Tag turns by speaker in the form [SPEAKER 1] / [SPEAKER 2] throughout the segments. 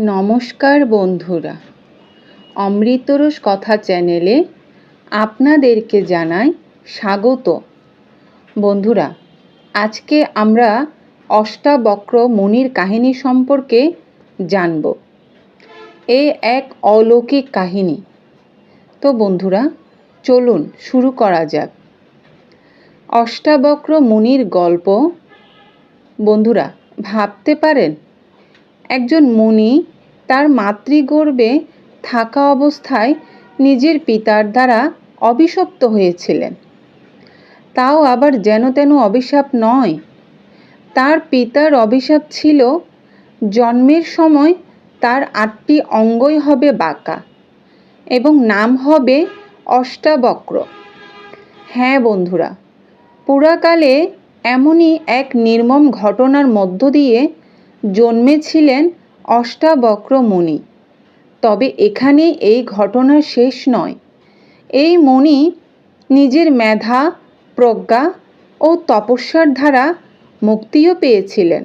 [SPEAKER 1] নমস্কার বন্ধুরা। অমৃতরস কথা চ্যানেলে আপনাদেরকে জানাই স্বাগত। বন্ধুরা, আজকে আমরা অষ্টাবক্র মুনির কাহিনী সম্পর্কে জানব। এ এক অলৌকিক কাহিনী। তো বন্ধুরা, চলুন শুরু করা যাক। অষ্টাবক্র মুনির গল্প। বন্ধুরা, ভাবতে পারেন একজন মুনি তার মাতৃগর্ভে থাকা অবস্থায় নিজের পিতার দ্বারা অভিশপ্ত হয়েছিলেন। তাও আবার যেন তেন অভিশাপ নয়। তার পিতার অভিশাপ ছিল, জন্মের সময় তার আটটি অঙ্গই হবে বাঁকা এবং নাম হবে অষ্টাবক্র। হ্যাঁ বন্ধুরা, পুরাকালে এমনই এক নির্মম ঘটনার মধ্য দিয়ে জন্মেছিলেন অষ্টাবক্র মুনি। তবে এখানে এই ঘটনা শেষ নয়। এই মুনি নিজের মেধা, প্রজ্ঞা ও তপস্যার দ্বারা মুক্তিও পেয়েছিলেন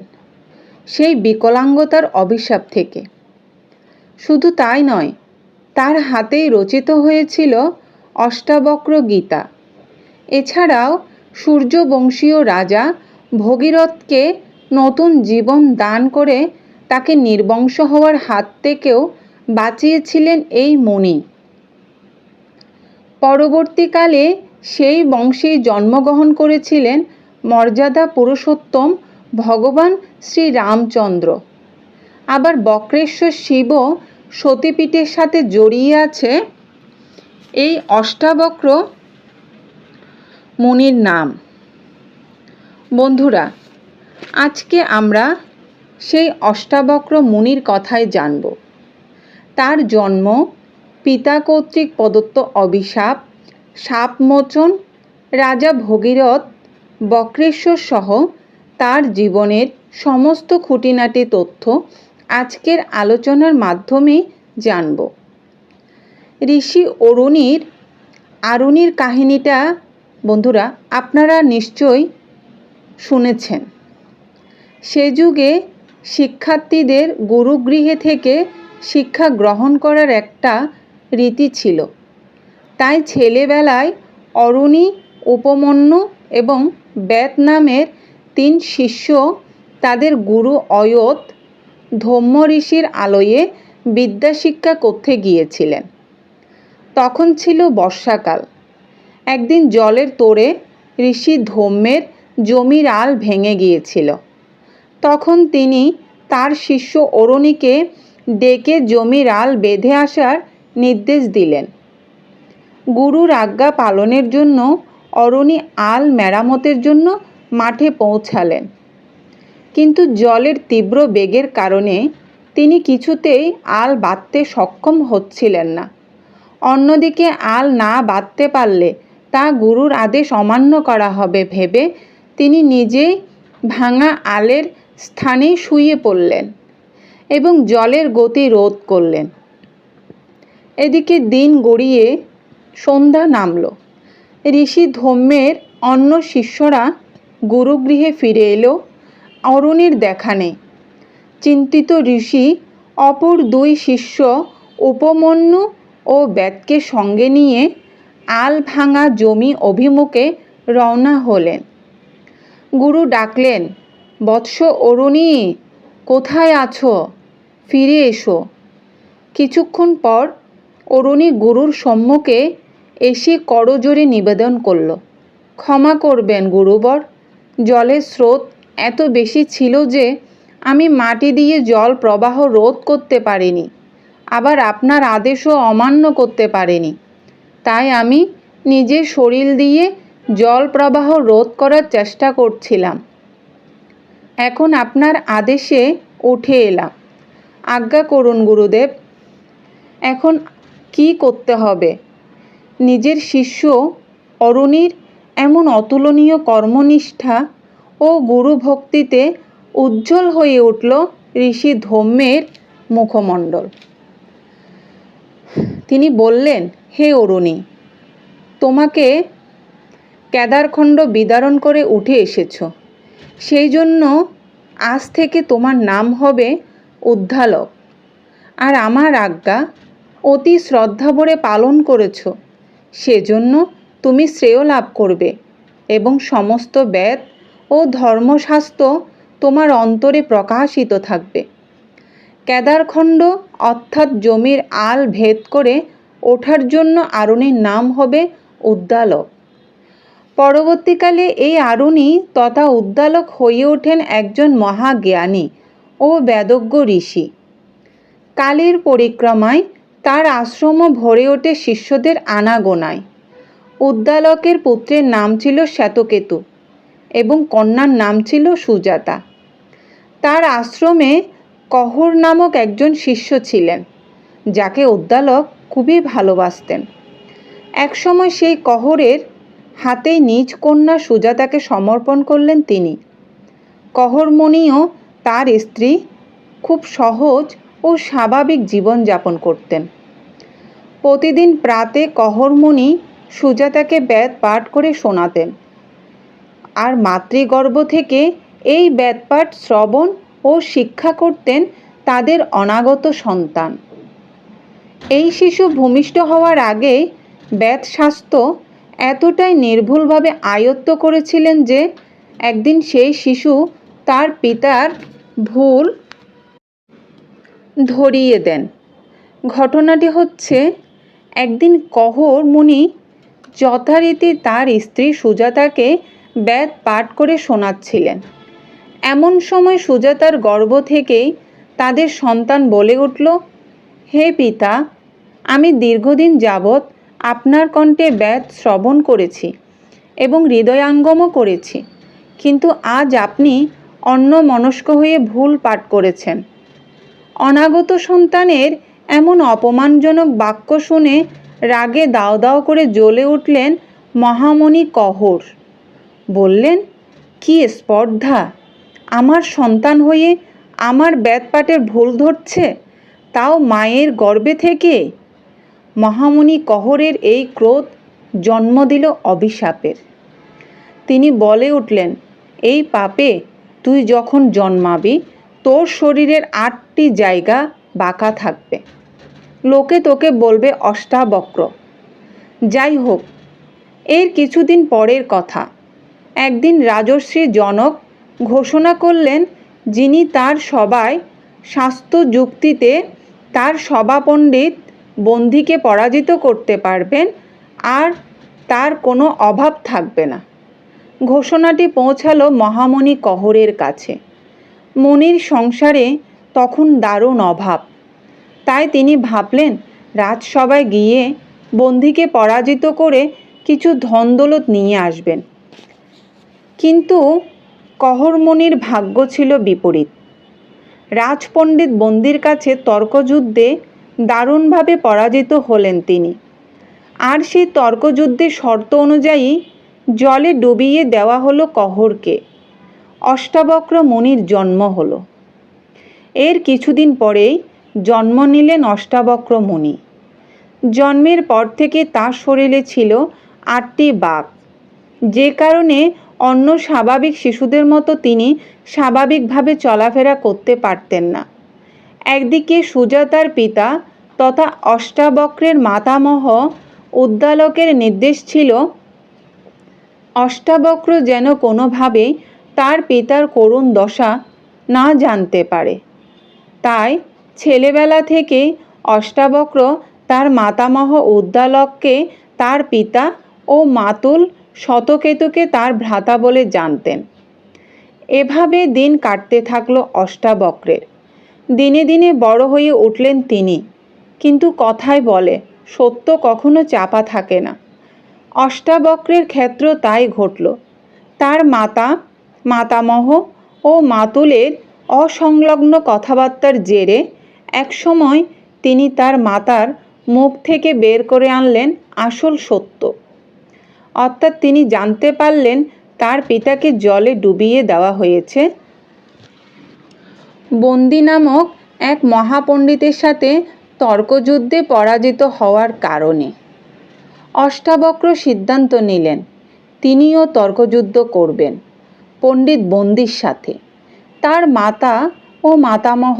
[SPEAKER 1] সেই বিকলাঙ্গতার অভিশাপ থেকে। শুধু তাই নয়, তার হাতেই রচিত হয়েছিল অষ্টাবক্র গীতা। এছাড়াও সূর্যবংশীয় রাজা ভগীরথকে নতুন জীবন দান করে তাকে নির্বংশ হওয়ার হাত থেকেও বাঁচিয়েছিলেন এই মুনি। পরবর্তীকালে সেই বংশেই জন্মগ্রহণ করেছিলেন মর্যাদা পুরুষোত্তম ভগবান শ্রী রামচন্দ্র আবার বক্রেশ্বর শিবও সতীপীঠের সাথে জড়িয়ে আছে এই অষ্টাবক্র মুনির নাম। বন্ধুরা আজকে আমরা সেই অষ্টাবক্র মুনির কথাই জানব। তার জন্ম পিতা কর্তৃক প্রদত্ত অভিশাপ, সাপমোচন, রাজা ভগীরথ বক্রেশ্বর সহ তার জীবনের সমস্ত খুঁটিনাটি তথ্য আজকের আলোচনার মাধ্যমে জানব। ঋষি অরুণীর, আরুণীর কাহিনীটা বন্ধুরা আপনারা নিশ্চয়ই শুনেছেন। সে যুগে শিক্ষার্থীদের গুরুগৃহে থেকে শিক্ষা গ্রহণ করার একটা রীতি ছিল। তাই ছেলেবেলায় অরুণী, উপমন্যু এবং বেত নামের তিন শিষ্য তাদের গুরু অয়ত ধম্ম ঋষির আলোয়ে বিদ্যা শিক্ষা করতে গিয়েছিলেন। তখন ছিল বর্ষাকাল। একদিন জলের তোড়ে ঋষি ধম্মের জমির আল ভেঙে গিয়েছিল। তখন তিনি তার শিষ্য অরুণীকে ডেকে জমির আল বেঁধে আসার নির্দেশ দিলেন। গুরুর আজ্ঞা পালনের জন্য অরণি আল মেরামতের জন্য মাঠে পৌঁছালেন। কিন্তু জলের তীব্র বেগের কারণে তিনি কিছুতেই আল বাঁধতে সক্ষম হচ্ছিলেন না। অন্যদিকে আল না বাঁধতে পারলে তা গুরুর আদেশ অমান্য করা হবে ভেবে তিনি নিজেই ভাঙা আলের স্থানেই শুয়ে পড়লেন এবং জলের গতি রোধ করলেন। এদিকে দিন গড়িয়ে সন্ধ্যা নামল। ঋষি ধম্মের অন্য শিষ্যরা গুরুগৃহে ফিরে এলো, অরুণীর দেখা নেই। চিন্তিত ঋষি অপর দুই শিষ্য উপমন্যু ও ব্যাতকে সঙ্গে নিয়ে আল ভাঙা জমি অভিমুখে রওনা হলেন। গুরু ডাকলেন বৎস অরুণী, কোথায় আছো? ফিরে এসো। কিছুক্ষণ পর অরুণী গুরুর সম্মুখে এসে করজোরে নিবেদন করল। ক্ষমা করবেন গুরুবর, জলের স্রোত এত বেশি ছিল যে আমি মাটি দিয়ে জল প্রবাহ রোধ করতে পারিনি, আবার আপনার আদেশও অমান্য করতে পারিনি। তাই আমি নিজের শরীর দিয়ে জল প্রবাহ রোধ করার চেষ্টা করছিলাম। এখন আপনার আদেশে উঠে এলাম। আজ্ঞা করুন গুরুদেব, এখন কি করতে হবে? নিজের শিষ্য অরুণীর এমন অতুলনীয় কর্মনিষ্ঠা ও গুরুভক্তিতে উজ্জ্বল হয়ে উঠল ঋষি ধম্মের মুখমণ্ডল। তিনি বললেন, হে অরুণী, তোমাকে কেদারখণ্ড বিদারণ করে উঠে এসেছ। সেই জন্য আজ থেকে তোমার নাম হবে উদ্ধালক। আর আমার আজ্ঞা, অতি শ্রদ্ধা ভরে পালন করেছ। সেজন্য তুমি শ্রেয় লাভ করবে এবং সমস্ত বেদ ও ধর্মশাস্ত্র তোমার অন্তরে প্রকাশিত থাকবে। কেদারখণ্ড অর্থাৎ জমির আল ভেদ করে ওঠার জন্য আরণের নাম হবে উদ্দালক। পরবর্তীকালে এই আরুণী তথা উদ্দালক হয়ে ওঠেন একজন মহাজ্ঞানী ও বেদজ্ঞ ঋষি। কালের পরিক্রমায় তার আশ্রমও ভরে ওঠে শিষ্যদের আনাগোনায়। উদ্দালকের পুত্রের নাম ছিল শ্বেতকেতু এবং কন্যার নাম ছিল সুজাতা। তার আশ্রমে কহর নামক একজন শিষ্য ছিলেন, যাকে উদ্দালক খুবই ভালোবাসতেন। একসময় সেই কহরের হাতেই নিজ কন্যা সুজাতাকে সমর্পণ করলেন তিনি। কহরমণিও তার স্ত্রী খুব সহজ ও স্বাভাবিক জীবনযাপন করতেন। প্রতিদিন প্রাতে কহরমণি সুজাতাকে বেদ পাঠ করে শোনাতেন। আর মাতৃগর্ভ থেকে এই বেদপাঠ শ্রবণ ও শিক্ষা করতেন তাদের অনাগত সন্তান। এই শিশু ভূমিষ্ঠ হওয়ার আগে বেদশাস্ত্র এতটাই নির্ভুলভাবে আয়ত্ত করেছিলেন যে একদিন সেই শিশু তার পিতার ভুল ধরিয়ে দেন। ঘটনাটি হচ্ছে, একদিন কহর মুনি যথারীতি তার স্ত্রী সুজাতাকে বেদ পাঠ করে শোনাচ্ছিলেন। এমন সময় সুজাতার গর্ভ থেকেই তাদের সন্তান বলে উঠল, হে পিতা, আমি দীর্ঘদিন যাবৎ আপনার কণ্ঠে বেদ শ্রবণ করেছি এবং হৃদয়াঙ্গমও করেছি। কিন্তু আজ আপনি অন্য মনস্ক হয়ে ভুল পাঠ করেছেন। অনাগত সন্তানের এমন অপমানজনক বাক্য শুনে রাগে দাও দাও করে জ্বলে উঠলেন মহামণি কহর। বললেন, কি স্পর্ধা! আমার সন্তান হয়ে আমার বেদপাঠের ভুল ধরছে। তাও মায়ের গর্ভে থেকে মহামণি কহরের এই ক্রোধ জন্ম দিল অভিশাপের। তিনি বলে উঠলেন, এই পাপে তুই যখন জন্মাবি, তোর শরীরের আটটি জায়গা বাঁকা থাকবে। লোকে তোকে বলবে অষ্টাবক্র। যাই হোক, এর কিছুদিন পরের কথা। একদিন রাজশ্রী জনক ঘোষণা করলেন, যিনি তার সবাই স্বাস্থ্য যুক্তিতে তার সভাপণ্ডিত বন্দিকে পরাজিত করতে পারবেন আর তার কোনো অভাব থাকবে না। ঘোষণাটি পৌঁছালো মহামণি কহরের কাছে। মনির সংসারে তখন দারুণ অভাব। তাই তিনি ভাবলেন, রাজসভায় গিয়ে বন্দিকে পরাজিত করে কিছু ধনদৌলত নিয়ে আসবেন। কিন্তু কহরমণির ভাগ্য ছিল বিপরীত। রাজপণ্ডিত বন্দির কাছে তর্কযুদ্ধে দারুণভাবে পরাজিত হলেন তিনি। আর সেই তর্কযুদ্ধের শর্ত অনুযায়ী জলে ডুবিয়ে দেওয়া হলো কহরকে। অষ্টাবক্র মুনির জন্ম হলো। এর কিছুদিন পরেই জন্ম নিলেন অষ্টাবক্র মুনি। জন্মের পর থেকে তার শরীরে ছিল আটটি বাঘ। যে কারণে অন্য স্বাভাবিক শিশুদের মতো তিনি স্বাভাবিকভাবে চলাফেরা করতে পারতেন না। একদিকে সুজাতার পিতা তথা অষ্টাবক্রের মাতামহ উদ্দালকের নির্দেশ ছিল, অষ্টাবক্র যেন কোনোভাবেই তার পিতার করুণ দশা না জানতে পারে। তাই ছেলেবেলা থেকেই অষ্টাবক্র তার মাতামহ উদ্দালককে তার পিতা ও মাতুল শতকেতুকে তার ভ্রাতা বলে জানতেন। এভাবে দিন কাটতে থাকল অষ্টাবক্রের। দিনে দিনে বড় হয়ে উঠলেন তিনি। কিন্তু কথায় বলে, সত্য কখনো চাপা থাকে না। অষ্টাবক্রের ক্ষেত্র তাই ঘটল। তার মাতা, মাতামহ ও মাতুলের অসংলগ্ন কথাবার্তার জেরে একসময় তিনি তার মাতার মুখ থেকে বের করে আনলেন আসল সত্য। অর্থাৎ তিনি জানতে পারলেন তার পিতাকে জলে ডুবিয়ে দেওয়া হয়েছে। বন্দি নামক এক মহাপণ্ডিতের সাথে তর্কযুদ্ধে পরাজিত হওয়ার কারণে। অষ্টাবক্র সিদ্ধান্ত নিলেন, তিনিও তর্কযুদ্ধ করবেন, পণ্ডিত বন্দির সাথে। তার মাতা ও মাতামহ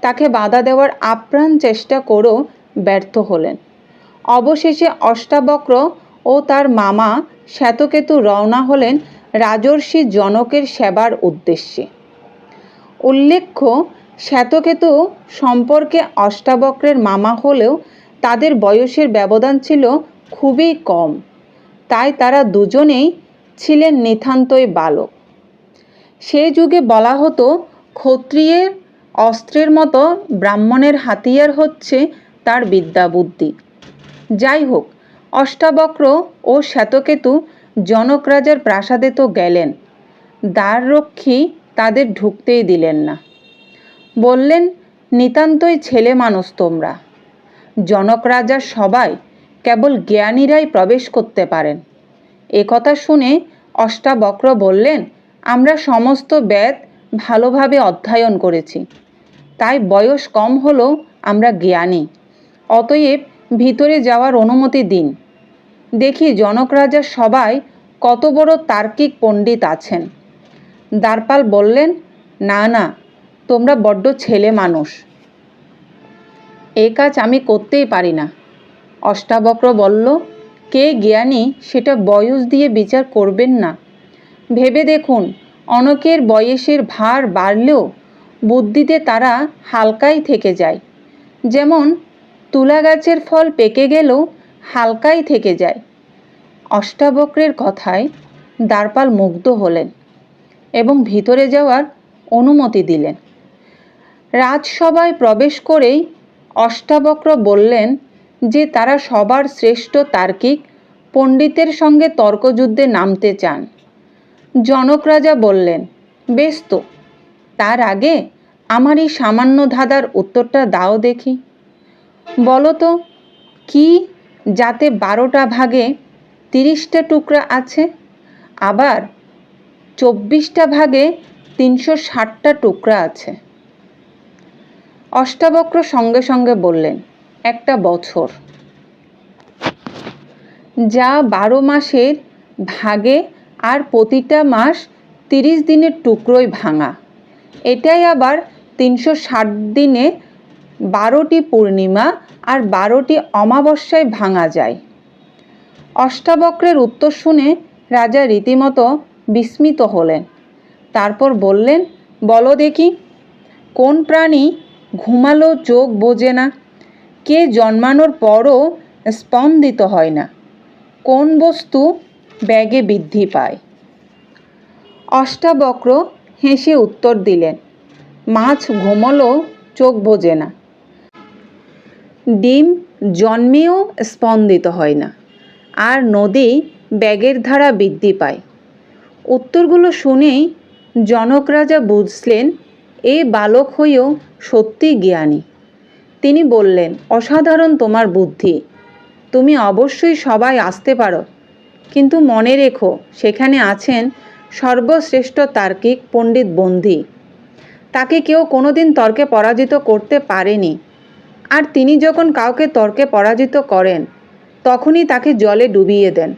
[SPEAKER 1] তাকে বাধা দেওয়ার আপ্রাণ চেষ্টা করেও ব্যর্থ হলেন। অবশেষে অষ্টাবক্র ও তার মামা শ্বেতকেতু রওনা হলেন রাজর্ষি জনকের সেবার উদ্দেশ্যে। উল্লেখ্য শ্বেতকেতু সম্পর্কে অষ্টাবক্রের মামা হলেও তাদের বয়সের ব্যবধান ছিল খুবই কম। তাই তারা দুজনেই ছিলেন নিতান্তই বালক। সেই যুগে বলা হতো, ক্ষত্রিয়ের অস্ত্রের মতো ব্রাহ্মণের হাতিয়ার হচ্ছে তার বিদ্যা বুদ্ধি যাই হোক, অষ্টাবক্র ও শ্বেতকেতু জনক রাজার প্রাসাদে তো গেলেন, দ্বাররক্ষী তাদের ঢুকতেই দিলেন না। বললেন, নিতান্তই ছেলে মানুষ তোমরা। জনক রাজার সবাই কেবল জ্ঞানীরাই প্রবেশ করতে পারেন। একথা শুনে অষ্টাবক্র বললেন, আমরা সমস্ত বেদ ভালোভাবে অধ্যয়ন করেছি। তাই বয়স কম হলেও আমরা জ্ঞানী। অতএব ভিতরে যাওয়ার অনুমতি দিন। দেখি জনক রাজার সবাই কত বড় তার্কিক পণ্ডিত আছেন। দ্বারপাল বললেন, না না তোমরা বড্ড ছেলে মানুষ। এ কাজ আমি করতেই পারি না। অষ্টাবক্র বলল, কে জ্ঞানী সেটা বয়স দিয়ে বিচার করবেন না। ভেবে দেখুন, অনেকের বয়সের ভার বাড়লেও বুদ্ধিতে তারা হালকাই থেকে যায়। যেমন তুলা গাছের ফল পেকে গেলেও হালকাই থেকে যায়। অষ্টাবক্রের কথায় দ্বারপাল মুগ্ধ হলেন এবং ভিতরে যাওয়ার অনুমতি দিলেন। রাজসভায় প্রবেশ করেই অষ্টাবক্র বললেন যে তারা সবার শ্রেষ্ঠ তার্কিক, পণ্ডিতের সঙ্গে তর্কযুদ্ধে নামতে চান। জনক রাজা বললেন, বেশ তো, তার আগে আমার এই সামান্য ধাঁধার উত্তরটা দাও দেখি। বলো তো, কি যাতে বারোটা ভাগে তিরিশটা টুকরা আছে? আবার চব্বিশটা ভাগে তিনশো ষাটটা টুকরা আছে। অষ্টাবক্র সঙ্গে সঙ্গে বললেন, একটা বছর। যা বারো মাসের ভাগে আর প্রতিটা মাস তিরিশ দিনের টুকরোয় ভাঙা। এটাই আবার তিনশো ষাট দিনে বারোটি পূর্ণিমা আর বারোটি অমাবস্যায় ভাঙা যায়। অষ্টাবক্রের উত্তর শুনে রাজা রীতিমতো বিস্মিত হলেন। তারপর বললেন, বলো দেখি, কোন প্রাণী ঘুমালো, চোখ বোঝে না। কে জন্মানোর পরও স্পন্দিত হয় না। কোন বস্তু ব্যাগে বৃদ্ধি পায়? অষ্টাবক্র হেসে উত্তর দিলেন, মাছ ঘুমলো, চোখ বোঝে না। ডিম জন্মেও স্পন্দিত হয় না, আর নদী ব্যাগের ধারা বৃদ্ধি পায়। উত্তরগুলো শুনেই জনক রাজা বুঝলেন এ বালক হয়েও সত্যি জ্ঞানী। তিনি বললেন, অসাধারণ তোমার বুদ্ধি। তুমি অবশ্যই সবাই আসতে পারো। কিন্তু মনে রেখো, সেখানে আছেন সর্বশ্রেষ্ঠ তার্কিক পণ্ডিত বন্ধী তাকে কেউ কোনোদিন তর্কে পরাজিত করতে পারেনি। আর তিনি যখন কাউকে তর্কে পরাজিত করেন, তখনই তাকে জলে ডুবিয়ে দেন।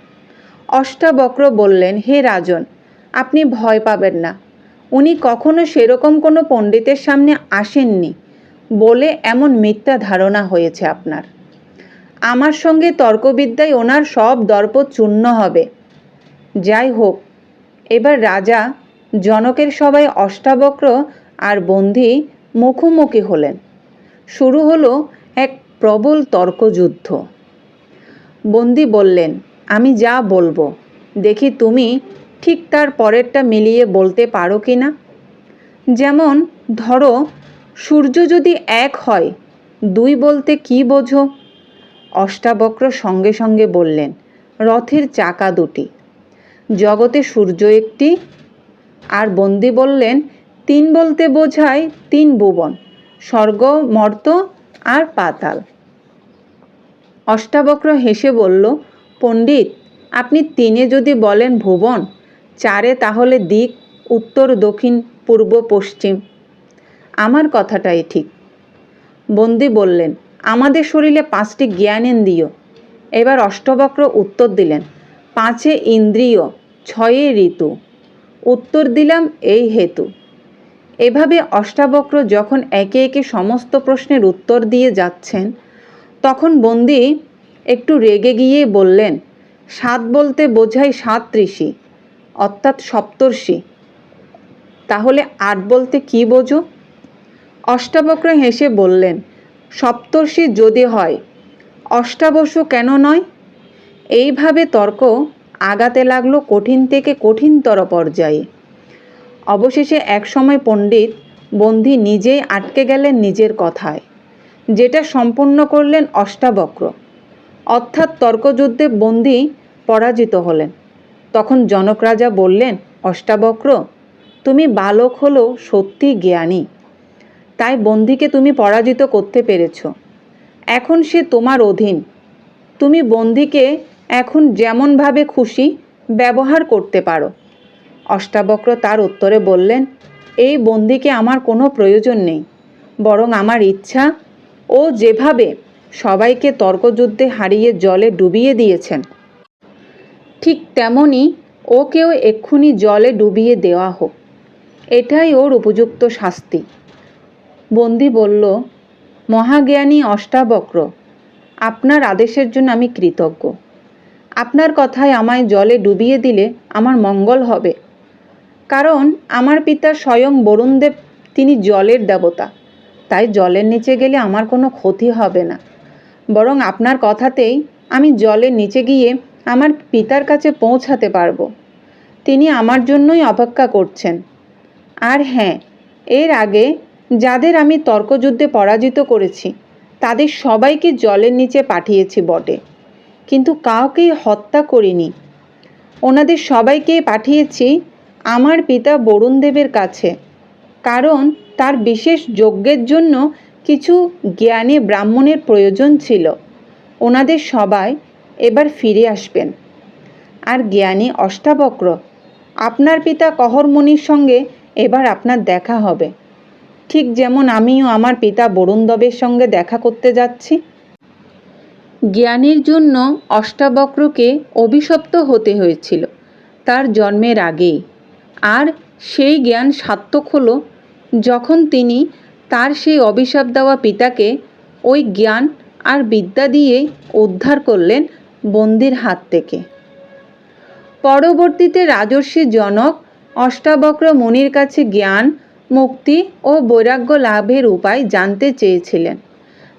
[SPEAKER 1] অষ্টাবক্র বললেন, হে রাজন, আপনি ভয় পাবেন না। উনি কখনো সেরকম কোনো পণ্ডিতের সামনে আসেননি বলে এমন মিথ্যা ধারণা হয়েছে আপনার। আমার সঙ্গে তর্কবিদ্যায় ওনার সব দর্প চূর্ণ হবে। যাই হোক, এবার রাজা জনকের সবাই অষ্টাবক্র আর বন্ধি মুখোমুখি হলেন। শুরু হলো এক প্রবল তর্কযুদ্ধ। বন্দি বললেন, আমি যা বলব, দেখি তুমি ঠিক তার পরেরটা মিলিয়ে বলতে পারো কি না? যেমন, ধরো, সূর্য যদি এক হয়, দুই বলতে কি বোঝো? অষ্টাবক্র সঙ্গে সঙ্গে বললেন, রথের চাকা দুটি। জগতে সূর্য একটি, আর বন্দি বললেন, তিন বলতে বোঝায় তিন ভুবন, স্বর্গ, মর্ত আর পাতাল। অষ্টাবক্র হেসে বলল, পণ্ডিত, আপনি তিনে যদি বলেন ভুবন চারে তাহলে দিক, উত্তর, দক্ষিণ, পূর্ব, পশ্চিম। আমার কথাটাই ঠিক। বন্দি বললেন, আমাদের শরীরে পাঁচটি জ্ঞানেন্দ্রিয় এবার অষ্টবক্র উত্তর দিলেন, পাঁচে ইন্দ্রিয়, ছয়ে ঋতু। উত্তর দিলাম, এই হেতু। এভাবে অষ্টাবক্র যখন একে একে সমস্ত প্রশ্নের উত্তর দিয়ে যাচ্ছেন, তখন বন্দি একটু রেগে গিয়ে বললেন, সাত বলতে বোঝায় সাত ঋষি। অর্থাৎ সপ্তর্ষি। তাহলে আট বলতে কি বোঝো? অষ্টাবক্র হেসে বললেন, সপ্তর্ষি যদি হয় অষ্টাবশু কেন নয়? এইভাবে তর্ক আগাতে লাগল কঠিন থেকে কঠিনতর পর্যায়ে। অবশেষে একসময় পণ্ডিত বন্দি নিজেই আটকে গেলেন নিজের কথায়, যেটা সম্পন্ন করলেন অষ্টাবক্র। অর্থাৎ তর্কযুদ্ধে বন্দি পরাজিত হলেন। তখন জনক রাজা বললেন, অষ্টাবক্র, তুমি বালক হলো সত্যি জ্ঞানী। তাই বন্দিকে তুমি পরাজিত করতে পেরেছ। এখন সে তোমার অধীন। তুমি বন্দিকে এখন যেমনভাবে খুশি ব্যবহার করতে পারো। অষ্টাবক্র তার উত্তরে বললেন, এই বন্দিকে আমার কোনো প্রয়োজন নেই। বরং আমার ইচ্ছা ও যেভাবে সবাইকে তর্কযুদ্ধে হারিয়ে জলে ডুবিয়ে দিয়েছেন ঠিক তেমনই ওকেও এক্ষুনি জলে ডুবিয়ে দেওয়া হোক। এটাই ওর উপযুক্ত শাস্তি। বন্দি বলল, মহাজ্ঞানী অষ্টাবক্র, আপনার আদেশের জন্য আমি কৃতজ্ঞ। আপনার কথায় আমায় জলে ডুবিয়ে দিলে আমার মঙ্গল হবে। কারণ আমার পিতা স্বয়ং বরুণদেব, তিনি জলের দেবতা। তাই জলের নিচে গেলে আমার কোনো ক্ষতি হবে না। বরং আপনার কথাতেই আমি জলের নিচে গিয়ে আমার পিতার কাছে পৌঁছাতে পারব। তিনি আমার জন্যই অপেক্ষা করছেন। আর হ্যাঁ এর আগে যাদের আমি তর্কযুদ্ধে পরাজিত করেছি, তাদের সবাইকে জলের নিচে পাঠিয়েছি বটে। কিন্তু কাউকেই হত্যা করিনি। ওনাদের সবাইকে পাঠিয়েছি আমার পিতা বরুণদেবের কাছে। কারণ তার বিশেষ যজ্ঞের জন্য কিছু জ্ঞানী ব্রাহ্মণের প্রয়োজন ছিল। ওনাদের সবাই এবার ফিরে আসবেন। আর জ্ঞানী অষ্টাবক্র, আপনার পিতা কহরমণির সঙ্গে এবার আপনার দেখা হবে। ঠিক যেমন আমিও আমার পিতা বরুণদেবের সঙ্গে দেখা করতে যাচ্ছি। জ্ঞানীর জন্য অষ্টাবক্রকে অভিশপ্ত হতে হয়েছিল তার জন্মের আগেই। আর সেই জ্ঞান সার্থক হলো যখন তিনি তার সেই অভিশাপ দেওয়া পিতাকে ওই জ্ঞান আর বিদ্যা দিয়ে উদ্ধার করলেন বন্দির হাত থেকে। পরবর্তীতে রাজর্ষি জনক অষ্টাবক্র মুনির কাছে জ্ঞান, মুক্তি ও বৈরাগ্য লাভের উপায় জানতে চেয়েছিলেন।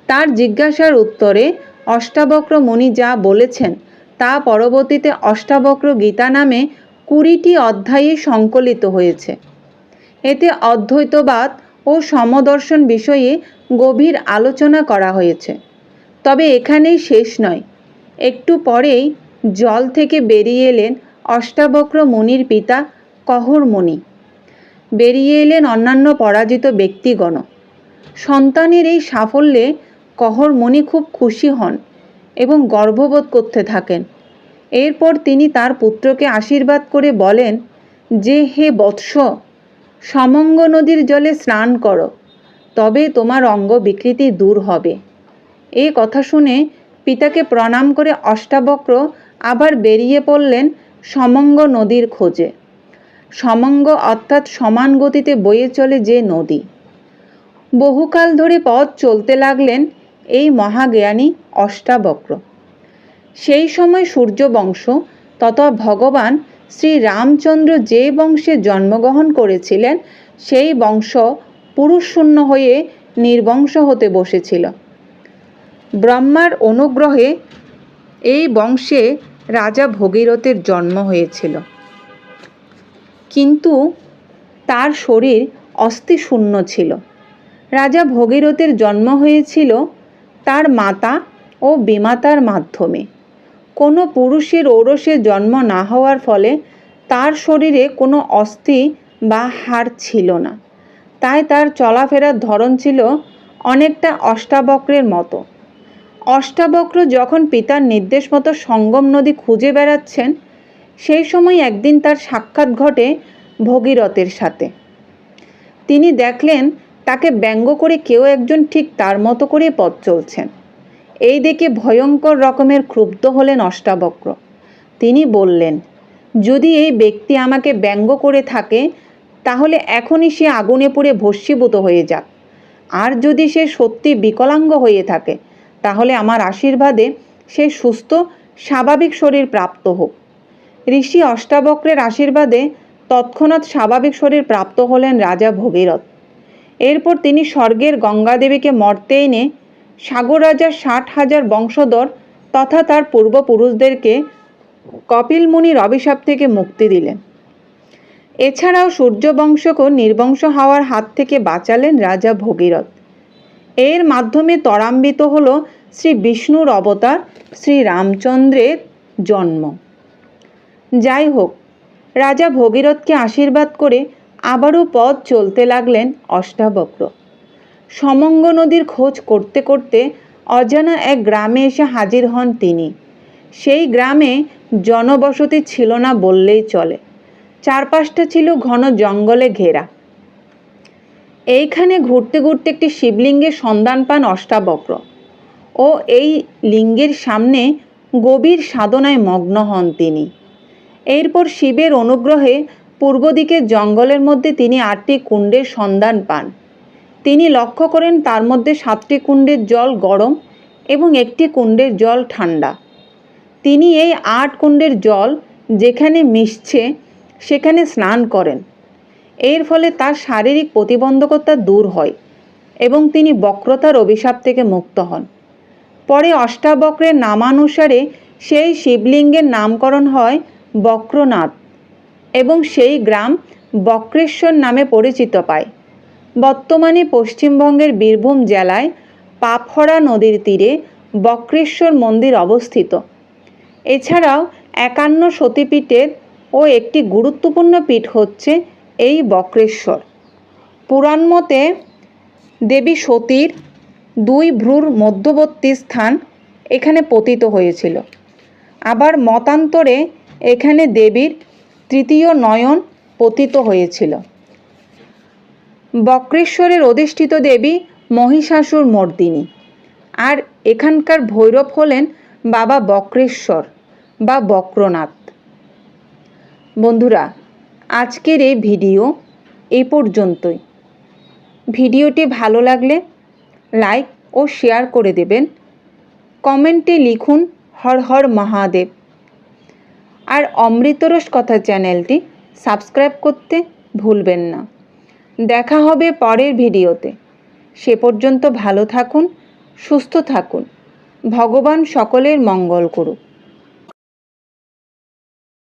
[SPEAKER 1] তার জিজ্ঞাসার উত্তরে অষ্টাবক্র মুনি যা বলেছেন, তা পরবর্তীতে অষ্টাবক্র গীতা নামে কুড়িটি অধ্যায়ে সংকলিত হয়েছে। এতে অদ্বৈতবাদ ও সমদর্শন বিষয়ে গভীর আলোচনা করা হয়েছে। তবে এখানেই শেষ নয়। একটু পরেই জল থেকে বেরিয়ে এলেন অষ্টাবক্র মুনির পিতা কহর মুনি। বেরিয়ে এলেন অন্যান্য পরাজিত ব্যক্তিগণ সন্তানের এই সাফল্যে কহর মনি খুব খুশি হন এবং গর্ববোধ করতে থাকেন। এরপর তিনি তার পুত্রকে আশীর্বাদ করে বলেন যে, হে বৎস, সমঙ্গ নদীর জলে স্নান করো, তবে তোমার অঙ্গ বিকৃতি দূর হবে এ কথা শুনে পিতাকে প্রণাম করে অষ্টাবক্র আবার বেরিয়ে পড়লেন সমঙ্গ নদীর খোঁজে। সমঙ্গ অর্থাৎ সমান গতিতে বয়ে চলে যে নদী। বহুকাল ধরে পথ চলতে লাগলেন এই মহাজ্ঞানী অষ্টাবক্র। সেই সময় সূর্যবংশ তথা ভগবান শ্রী রামচন্দ্র যে বংশে জন্মগ্রহণ করেছিলেন, সেই বংশ পুরুষশূন্য হয়ে নির্বংশ হতে বসেছিল। ব্রহ্মার অনুগ্রহে এই বংশে রাজা ভগীরথের জন্ম হয়েছিল। কিন্তু তার শরীর অস্থিশূন্য ছিল। রাজা ভগীরথের জন্ম হয়েছিল তার মাতা ও বিমাতার মাধ্যমে। কোনো পুরুষের ঔরসে জন্ম না হওয়ার ফলে তার শরীরে কোনো অস্থি বা হাড় ছিল না। তাই তার চলাফেরার ধরন ছিল অনেকটা অষ্টাবক্রের মতো। অষ্টাবক্র যখন পিতার নির্দেশ মতো সঙ্গম নদী খুঁজে বেড়াচ্ছেন, সেই সময় একদিন তার সাক্ষাৎ ঘটে ভগীরথের সাথে। তিনি দেখলেন, তাকে ব্যঙ্গ করে কেউ একজন ঠিক তার মতো করে পথ চলছেন। এই দেখে ভয়ঙ্কর রকমের ক্ষুব্ধ হলেন অষ্টাবক্র। তিনি বললেন, যদি এই ব্যক্তি আমাকে ব্যঙ্গ করে থাকে, তাহলে এখনই সে আগুনে পুড়ে ভস্মীভূত হয়ে যাক। আর যদি সে সত্যি বিকলাঙ্গ হয়ে থাকে তাহলে আমার আশীর্বাদে সে সুস্থ, স্বাভাবিক শরীর প্রাপ্ত হোক। ঋষি অষ্টাবক্রের আশীর্বাদে তৎক্ষণাৎ স্বাভাবিক শরীর প্রাপ্ত হলেন রাজা ভগীরথ। এরপর তিনি স্বর্গের গঙ্গাদেবীকে মর্তে এনে সাগর রাজার ষাট হাজার বংশধর তথা তার পূর্বপুরুষদেরকে কপিল মুনির অভিশাপ থেকে মুক্তি দিলেন। এছাড়াও সূর্যবংশকেও নির্বংশ হওয়ার হাত থেকে বাঁচালেন রাজা ভগীরথ। এর মাধ্যমে ত্বরান্বিত হল শ্রী বিষ্ণুর অবতার শ্রী রামচন্দ্রের জন্ম। যাই হোক, রাজা ভগীরথকে আশীর্বাদ করে আবারও পথ চলতে লাগলেন অষ্টাবক্র। সমঙ্গ নদীর খোঁজ করতে করতে অজানা এক গ্রামে এসে হাজির হন তিনি। সেই গ্রামে জনবসতি ছিল না বললেই চলে। চারপাশটা ছিল ঘন জঙ্গলে ঘেরা। এইখানে ঘুরতে ঘুরতে একটি শিবলিঙ্গের সন্ধান পান অষ্টাবক্র। ও এই লিঙ্গের সামনে গভীর সাধনায় মগ্ন হন তিনি। এরপর শিবের অনুগ্রহে পূর্ব দিকের জঙ্গলের মধ্যে তিনি আটটি কুণ্ডের সন্ধান পান। তিনি লক্ষ্য করেন তার মধ্যে সাতটি কুণ্ডের জল গরম এবং একটি কুণ্ডের জল ঠান্ডা। তিনি এই আট কুণ্ডের জল যেখানে মিশছে সেখানে স্নান করেন। এর ফলে তার শারীরিক প্রতিবন্ধকতা দূর হয় এবং তিনি বক্রতার অভিশাপ থেকে মুক্ত হন। পরে অষ্টাবক্রের নামানুসারে সেই শিবলিঙ্গের নামকরণ হয় বক্রনাথ এবং সেই গ্রাম বক্রেশ্বর নামে পরিচিত পায়। বর্তমানে পশ্চিমবঙ্গের বীরভূম জেলায় পাপহরা নদীর তীরে বক্রেশ্বর মন্দির অবস্থিত। এছাড়াও একান্ন সতীপীঠের ও একটি গুরুত্বপূর্ণ পীঠ হচ্ছে এই বক্রেশ্বর। পুরাণ মতে দেবী সতীর দুই ভ্রুর মধ্যবর্তী স্থান এখানে পতিত হয়েছিল। আবার মতান্তরে এখানে দেবীর তৃতীয় নয়ন পতিত হয়েছিল। বক্রেশ্বরের অধিষ্ঠিত দেবী মহিষাসুর মর্দিনী। আর এখানকার ভৈরব হলেন বাবা বক্রেশ্বর বা বক্রনাথ। বন্ধুরা আজকের এই ভিডিও এ পর্যন্তই। ভিডিওটি ভালো লাগলে লাইক ও শেয়ার করে দেবেন। কমেন্টে লিখুন হর হর মহাদেব। আর অমৃতরস কথা চ্যানেলটি সাবস্ক্রাইব করতে ভুলবেন না। দেখা হবে পরের ভিডিওতে। সে পর্যন্ত ভালো থাকুন, সুস্থ থাকুন। ভগবান সকলের মঙ্গল করুক।